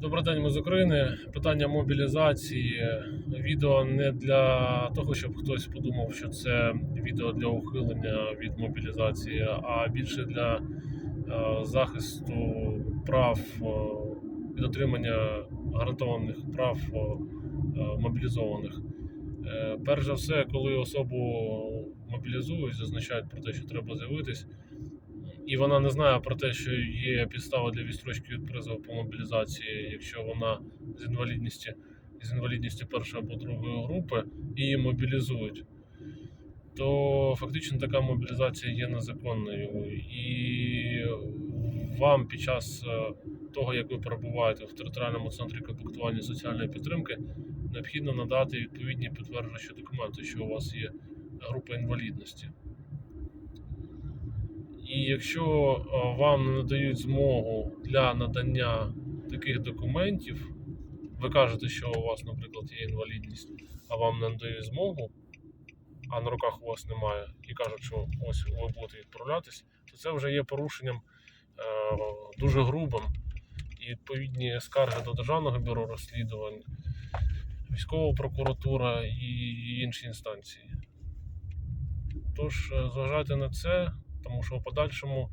Добрий день, ми з України. Питання мобілізації. Відео не для того, щоб хтось подумав, що це відео для ухилення від мобілізації, а більше для е, захисту прав е, і дотримання гарантованих прав е, мобілізованих. Перш за все, коли особу мобілізують, зазначають про те, що треба з'явитись, і вона не знає про те, що є підстава для відстрочки від призову по мобілізації, якщо вона з інвалідністю, з інвалідністю першої або другої групи її мобілізують, то фактично така мобілізація є незаконною. І вам під час е, того, як ви перебуваєте в територіальному центрі комплектування соціальної підтримки, необхідно надати відповідні підтверджуючі документи, що у вас є група інвалідності. І якщо е, вам не надають змогу для надання таких документів, ви кажете, що у вас, наприклад, є інвалідність, а вам не надають змогу, а на руках у вас немає, і кажуть, що ось ви будете відправлятись, то це вже є порушенням е, дуже грубим. І відповідні скарги до Державного бюро розслідувань, військова прокуратура і інші інстанції. Тож, е, зважайте на це, тому що у подальшому,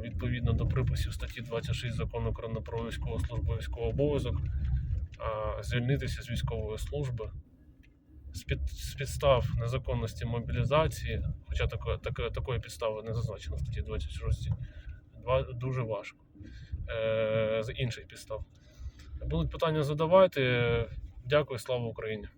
відповідно до приписів статті 26 закону України про військову службу військовий обов'язок, звільнитися з військової служби з, під, з підстав незаконності мобілізації, хоча тако, тако, такої підстави не зазначено в статті 26, дуже важко. Е, з інших підстав. Будуть питання задавайте. Дякую, слава Україні!